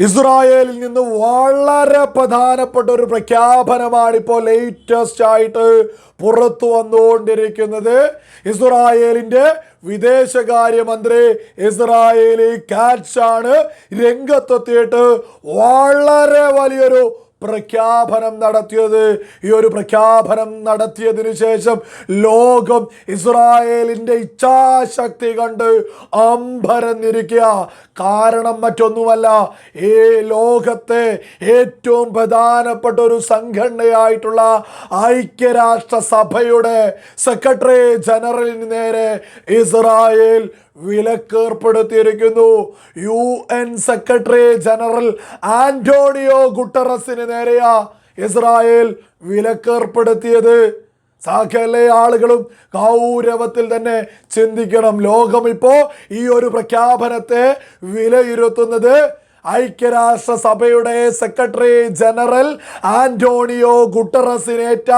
ഇസ്രായേലിൽ നിന്ന് വളരെ പ്രധാനപ്പെട്ട ഒരു പ്രഖ്യാപനമാണ് ഇപ്പോൾ ലേറ്റസ്റ്റ് ആയിട്ട് പുറത്തു വന്നുകൊണ്ടിരിക്കുന്നത്. ഇസ്രായേലിന്റെ വിദേശകാര്യമന്ത്രി ഇസ്രായേലി കാറ്റ്സാണ് രംഗത്തെത്തിയിട്ട് വളരെ വലിയൊരു പ്രഖ്യാപനം നടത്തിയത്. ഈ ഒരു പ്രഖ്യാപനം നടത്തിയതിനു ശേഷം ലോകം ഇസ്രായേലിന്റെ ഇച്ഛാശക്തി കണ്ട് അമ്പരന്നിരിക്കുക. കാരണം മറ്റൊന്നുമല്ല ഈ ലോകത്തെ ഏറ്റവും പ്രധാനപ്പെട്ട ഒരു സംഘടനയായിട്ടുള്ള ഐക്യരാഷ്ട്ര സഭയുടെ സെക്രട്ടറി ജനറലിന് നേരെ Israel വിലക്കേർപ്പെടുത്തിയിരിക്കുന്നു. U N secretary general Antonio ഗുട്ടറസിന് നേരെയാ ഇസ്രായേൽ വിലക്കേർപ്പെടുത്തിയത്. സകല ആളുകളും ഗൗരവത്തിൽ തന്നെ ചിന്തിക്കണം. ലോകം ഇപ്പോൾ ഈ ഒരു പ്രഖ്യാപനത്തെ വിലയിരുത്തുന്നത് ഐക്യരാഷ്ട്ര സഭയുടെ സെക്രട്ടറി ജനറൽ ആന്റോണിയോ ഗുട്ടറസിനേറ്റ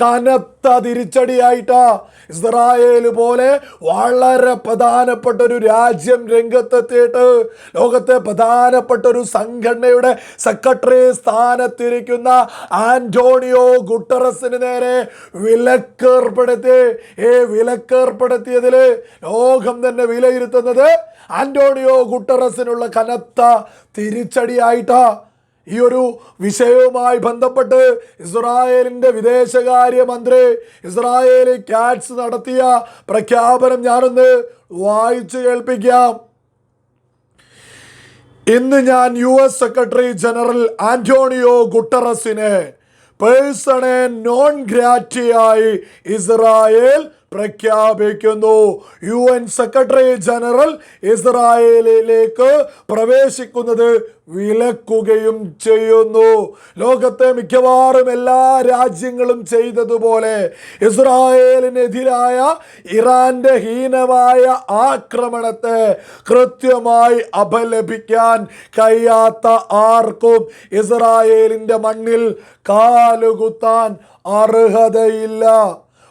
കനത്ത തിരിച്ചടിയായിട്ട് ഇസ്രായേൽ പോലെ വളരെ പ്രധാനപ്പെട്ട ഒരു രാജ്യം രംഗത്തെത്തിയിട്ട് ലോകത്തെ പ്രധാനപ്പെട്ട ഒരു സംഘടനയുടെ സെക്രട്ടറി സ്ഥാനത്തിരിക്കുന്ന ആന്റോണിയോ ഗുട്ടറസിന് നേരെ വിലക്കേർപ്പെടുത്തി ഈ വിലക്കേർപ്പെടുത്തിയതിൽ ലോകം തന്നെ വിലയിരുത്തുന്നത് ആന്റോണിയോ ഗുട്ടറസിനുള്ള കനത്ത തിരിച്ചടിയായിട്ടാ ഈ ഒരു വിഷയവുമായി ബന്ധപ്പെട്ട് ഇസ്രായേലിന്റെ വിദേശകാര്യ മന്ത്രി ഇസ്രായേലി കാറ്റ്സ് നടത്തിയ പ്രഖ്യാപനം ഞാനൊന്ന് വായിച്ചു കേൾപ്പിക്കാം. ഇന്ന് ഞാൻ U S secretary general Antonio ഗുട്ടറസിനെ persona non ഗ്രാറ്റിയായി ഇസ്രായേൽ പ്രഖ്യാപിക്കുന്നു. യു എൻ സെക്രട്ടറി ജനറൽ ഇസ്രായേലിലേക്ക് പ്രവേശിക്കുന്നത് വിലക്കുകയും ചെയ്യുന്നു. ലോകത്തെ മിക്കവാറും എല്ലാ രാജ്യങ്ങളും ചെയ്തതുപോലെ ഇസ്രായേലിനെതിരായ ഇറാന്റെ ഹീനമായ ആക്രമണത്തെ കൃത്യമായി അപലപിക്കാൻ കഴിയാത്ത ആർക്കും ഇസ്രായേലിന്റെ മണ്ണിൽ കാലുകുത്താൻ അർഹതയില്ല.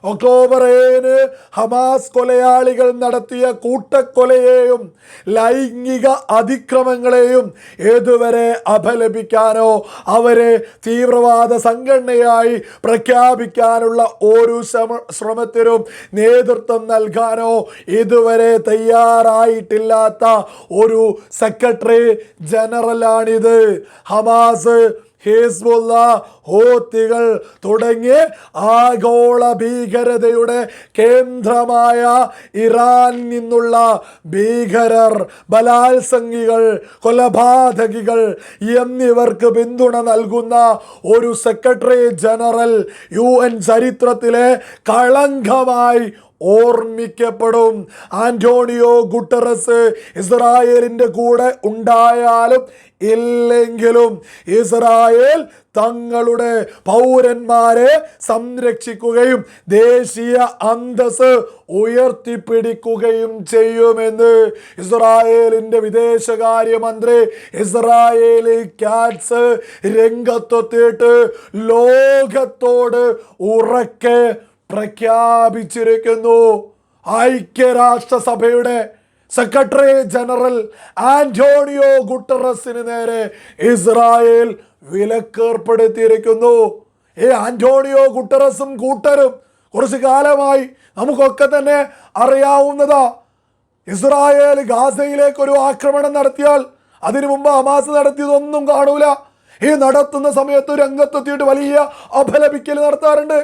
ഒക്ടോബർ ഏഴിന് ഹമാസ് കൊലയാളികൾ നടത്തിയ കൂട്ടക്കൊലയെയും ലൈംഗിക അതിക്രമങ്ങളെയും ഏതുവരെ അപലപിക്കാനോ അവരെ തീവ്രവാദ സംഘടനയായി പ്രഖ്യാപിക്കാനുള്ള ഒരു ശ്രമ ശ്രമത്തിനും നേതൃത്വം നൽകാനോ ഇതുവരെ തയ്യാറായിട്ടില്ലാത്ത ഒരു സെക്രട്ടറി ജനറലാണിത്. ഹമാസ് ഹിസ്ബുള്ള ഹൂത്തികൾ തുടങ്ങി ആഗോള ഭീകരതയുടെ കേന്ദ്രമായ ഇറാൻ നിന്നുള്ള ഭീകരർ ബലാത്സംഗികൾ കൊലപാതകികൾ എന്നിവർക്ക് പിന്തുണ നൽകുന്ന ഒരു സെക്രട്ടറി ജനറൽ യു എൻ ചരിത്രത്തിലെ കളങ്കമായി ഓർമ്മിക്കപ്പെടും. ആന്റോണിയോ ഗുട്ടറസ് ഇസ്രായേലിന്റെ കൂടെ ഉണ്ടായാലും ഇല്ലെങ്കിലും ഇസ്രായേൽ തങ്ങളുടെ പൗരന്മാരെ സംരക്ഷിക്കുകയും ദേശീയ അന്തസ് ഉയർത്തിപ്പിടിക്കുകയും ചെയ്യുമെന്ന് ഇസ്രായേലിന്റെ വിദേശകാര്യമന്ത്രി ഇസ്രായേലി കാറ്റ്സ് രംഗത്തെത്തിയിട്ട് ലോകത്തോട് ഉറക്കെ പ്രഖ്യാപിച്ചിരിക്കുന്നു. ഐക്യരാഷ്ട്രസഭയുടെ സെക്രട്ടറി ജനറൽ ആന്റോണിയോ ഗുട്ടറസിന് നേരെ ഇസ്രായേൽ വിലക്കേർപ്പെടുത്തിയിരിക്കുന്നു. ഈ ആന്റോണിയോ ഗുട്ടറസും കൂട്ടരും കുറച്ച് കാലമായി നമുക്കൊക്കെ തന്നെ അറിയാവുന്നതാ. ഇസ്രായേൽ ഗാസയിലേക്ക് ഒരു ആക്രമണം നടത്തിയാൽ അതിനു മുമ്പ് ഹമാസ് നടത്തിയതൊന്നും കാണൂല. ഈ നടത്തുന്ന സമയത്ത് രംഗത്തെത്തിയിട്ട് വലിയ അപലപിക്കൽ നടത്താറുണ്ട്.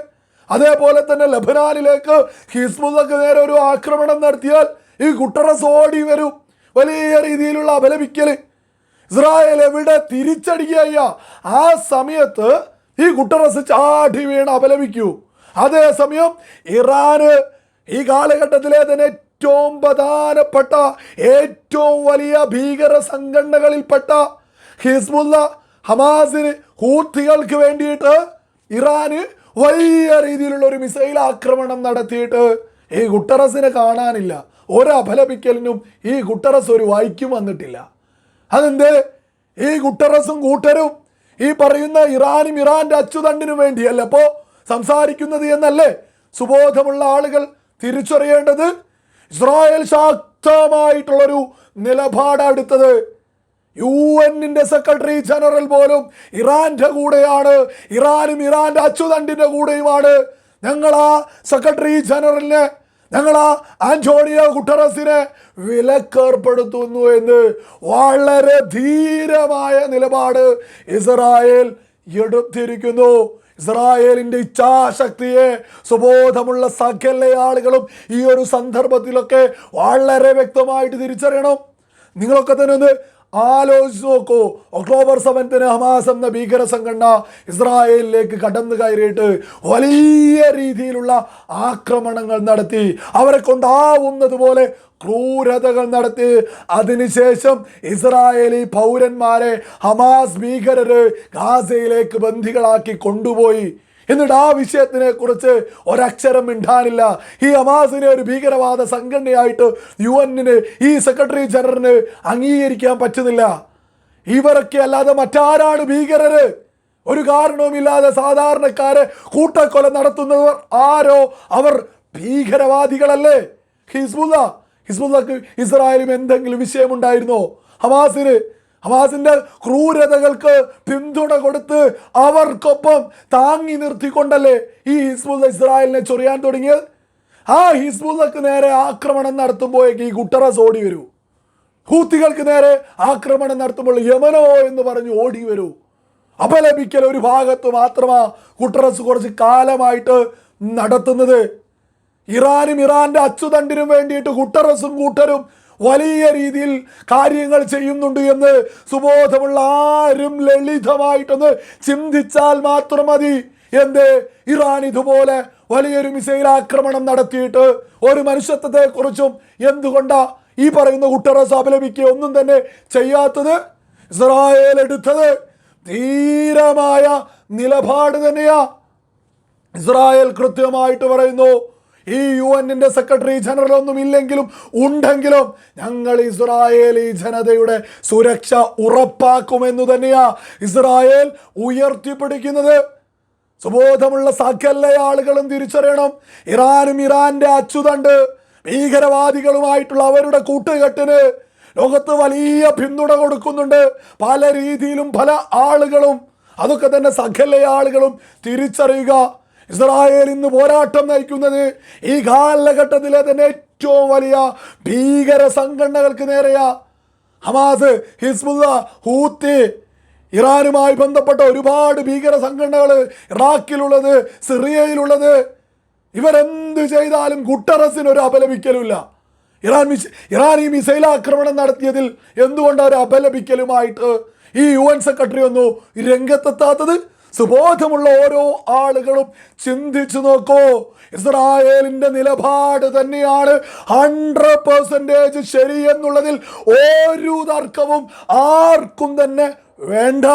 അതേപോലെ തന്നെ ലബനാനിലേക്ക് ഹിസ്ബുള്ളക്ക് നേരെ ഒരു ആക്രമണം നടത്തിയാൽ ഈ കുട്ടറസ് ഓടി വരും. വലിയ രീതിയിലുള്ള അപലപിക്കൽ ഇസ്രായേൽ എവിടെ തിരിച്ചടിക്കുക ആ സമയത്ത് ഈ കുട്ടറസ് ചാടി വീണ് അപലപിക്കൂ. അതേസമയം ഇറാന് ഈ കാലഘട്ടത്തിലെ തന്നെ ഏറ്റവും പ്രധാനപ്പെട്ട ഏറ്റവും വലിയ ഭീകര സംഘടനകളിൽപ്പെട്ട ഹിസ്ബുല്ല ഹമാസിന് ഹൂത്തികൾക്ക് വേണ്ടിയിട്ട് ഇറാന് വലിയ രീതിയിലുള്ള ഒരു മിസൈൽ ആക്രമണം നടത്തിയിട്ട് ഈ ഗുട്ടറസിനെ കാണാനില്ല. ഒരു അപലപിക്കലിനും ഈ ഗുട്ടറസ് ഒരു വായിക്കും വന്നിട്ടില്ല. അതെന്തേ? ഈ ഗുട്ടറസും കൂട്ടരും ഈ പറയുന്ന ഇറാനും ഇറാന്റെ അച്ചുതണ്ടിനും വേണ്ടിയല്ല അപ്പോ സംസാരിക്കുന്നത് എന്നല്ലേ? സുബോധമുള്ള ആളുകൾ തിരിച്ചറിയേണ്ടത് ഇസ്രായേൽ ശക്തമായിട്ടുള്ളൊരു നിലപാടെടുത്തത് യു എന്നിന്റെ സെക്രട്ടറി ജനറൽ പോലും ഇറാന്റെ കൂടെയാണ്. ഇറാനും ഇറാന്റെ അച്ചുതണ്ടിന്റെ കൂടെയുമാണ്. ഞങ്ങൾ ആ സെക്രട്ടറി ജനറലിനെ ഞങ്ങൾ ആ ആന്റോണിയോ ഗുട്ടറസിനെ വിലക്കേർപ്പെടുത്തുന്നു എന്ന് വളരെ ധീരമായ നിലപാട് ഇസ്രായേൽ എടുത്തിരിക്കുന്നു. ഇസ്രായേലിന്റെ ഇച്ഛാശക്തിയെ സുബോധമുള്ള സകല ആളുകളും ഈ ഒരു സന്ദർഭത്തിലൊക്കെ വളരെ വ്യക്തമായിട്ട് തിരിച്ചറിയണം. നിങ്ങളൊക്കെ തന്നെ ഒന്ന് ആലോചിച്ച് നോക്കൂ. ഒക്ടോബർ സെവൻത്തിന് ഹമാസ് എന്ന ഭീകര സംഘടന ഇസ്രായേലിലേക്ക് കടന്നു കയറിയിട്ട് വലിയ രീതിയിലുള്ള ആക്രമണങ്ങൾ നടത്തി. അവരെ കൊണ്ടാവുന്നത് പോലെ ക്രൂരതകൾ നടത്തി. അതിനുശേഷം ഇസ്രായേലി പൗരന്മാരെ ഹമാസ് ഭീകരര് ഗാസയിലേക്ക് ബന്ധികളാക്കി കൊണ്ടുപോയി. എന്നിട്ട് ആ വിഷയത്തിനെ കുറിച്ച് ഒരക്ഷരം മിണ്ടാനില്ല. ഈ ഹമാസിനെ ഒരു ഭീകരവാദ സംഘടനയായിട്ട് യു എന്നിന് ഈ സെക്രട്ടറി ജനറലിന് അംഗീകരിക്കാൻ പറ്റുന്നില്ല. ഇവരൊക്കെ അല്ലാതെ മറ്റാരാണ് ഭീകരര്? ഒരു കാരണവുമില്ലാതെ സാധാരണക്കാരെ കൂട്ടക്കൊല നടത്തുന്നവർ ആരോ? അവർ ഭീകരവാദികളല്ലേ? ഹിസ്ബുല്ല ഹിസ്ബുല്ലക്ക് ഇസ്രായേലും എന്തെങ്കിലും വിഷയമുണ്ടായിരുന്നോ? ഹമാസിന് ഹമാസിന്റെ ക്രൂരതകൾക്ക് പിന്തുണ കൊടുത്ത് അവർക്കൊപ്പം താങ്ങി നിർത്തിക്കൊണ്ടല്ലേ ഈ ഹിസ്ബുൽ ഇസ്രായേലിനെ ചൊറിയാൻ തുടങ്ങിയത്? ആ ഹിസ്ബുൽക്ക് നേരെ ആക്രമണം നടത്തുമ്പോഴേക്ക് ഈ ഗുട്ടറസ് ഓടി വരൂ. ഹൂത്തികൾക്ക് നേരെ ആക്രമണം നടത്തുമ്പോൾ യമനോ എന്ന് പറഞ്ഞ് ഓടി വരൂ. അപലപിക്കൽ ഒരു ഭാഗത്ത് മാത്രമാ കുട്ടറസ് കുറച്ച് കാലമായിട്ട് നടത്തുന്നത്. ഇറാനും ഇറാന്റെ അച്ചുതണ്ടിനും വേണ്ടിയിട്ട് കുട്ടറസും കൂട്ടരും വലിയ രീതിയിൽ കാര്യങ്ങൾ ചെയ്യുന്നുണ്ട് എന്ന് സുബോധമുള്ള ആരും ലളിതമായിട്ടൊന്ന് ചിന്തിച്ചാൽ മാത്രം മതി. എന്ത്? ഇറാൻ ഇതുപോലെ വലിയൊരു മിസൈൽ ആക്രമണം നടത്തിയിട്ട് ഒരു മനുഷ്യത്വത്തെക്കുറിച്ചും എന്തുകൊണ്ടാ ഈ പറയുന്ന കുട്ടറസ് അപലപിക്കുക ഒന്നും തന്നെ ചെയ്യാത്തത്? ഇസ്രായേൽ എടുത്തത് ധീരമായ നിലപാട് തന്നെയാ. ഇസ്രായേൽ കൃത്യമായിട്ട് പറയുന്നു ഈ യു എന്നിന്റെ സെക്രട്ടറി ജനറൽ ഒന്നും ഇല്ലെങ്കിലും ഉണ്ടെങ്കിലും ഞങ്ങൾ ഇസ്രായേലി ജനതയുടെ സുരക്ഷ ഉറപ്പാക്കുമെന്ന് തന്നെയാ ഇസ്രായേൽ ഉയർത്തിപ്പിടിക്കുന്നത്. സുബോധമുള്ള സകല ആളുകളും തിരിച്ചറിയണം. ഇറാനും ഇറാന്റെ അച്ചുതണ്ട് ഭീകരവാദികളുമായിട്ടുള്ള അവരുടെ കൂട്ടുകെട്ടിന് ലോകത്ത് വലിയ പിന്തുണ കൊടുക്കുന്നുണ്ട്. പല രീതിയിലും പല ആളുകളും അതൊക്കെ തന്നെ സകല ആളുകളും തിരിച്ചറിയുക. ഇസ്രായേൽ ഇന്ന് പോരാട്ടം നയിക്കുന്നത് ഈ കാലഘട്ടത്തിലെ തന്നെ ഏറ്റവും വലിയ ഭീകര സംഘടനകൾക്ക് നേരെയാ. ഹമാസ് ഹിസ്ബുല്ല ഹൂത്തി ഇറാനുമായി ബന്ധപ്പെട്ട ഒരുപാട് ഭീകര സംഘടനകൾ ഇറാഖിലുള്ളത് സിറിയയിലുള്ളത്. ഇവരെന്ത് ചെയ്താലും ഗുട്ടറസിന് ഒരു അപലപിക്കലുമില്ല. ഇറാൻ മിസ് ഇറാൻ ഈ മിസൈൽ ആക്രമണം നടത്തിയതിൽ എന്തുകൊണ്ട് ഒരു അപലപിക്കലുമായിട്ട് ഈ യു എൻ സെക്രട്ടറി ഒന്നു രംഗത്തെത്താത്തത്? സുബോധമുള്ള ഓരോ ആളുകളും ചിന്തിച്ചു നോക്കൂ. ഇസ്രായേലിന്റെ നിലപാട് തന്നെയാണ് ഹൺഡ്രഡ് പെർസെന്റേജ് ശരി എന്നുള്ളതിൽ ഒരു തർക്കവും ആർക്കും തന്നെ വേണ്ട.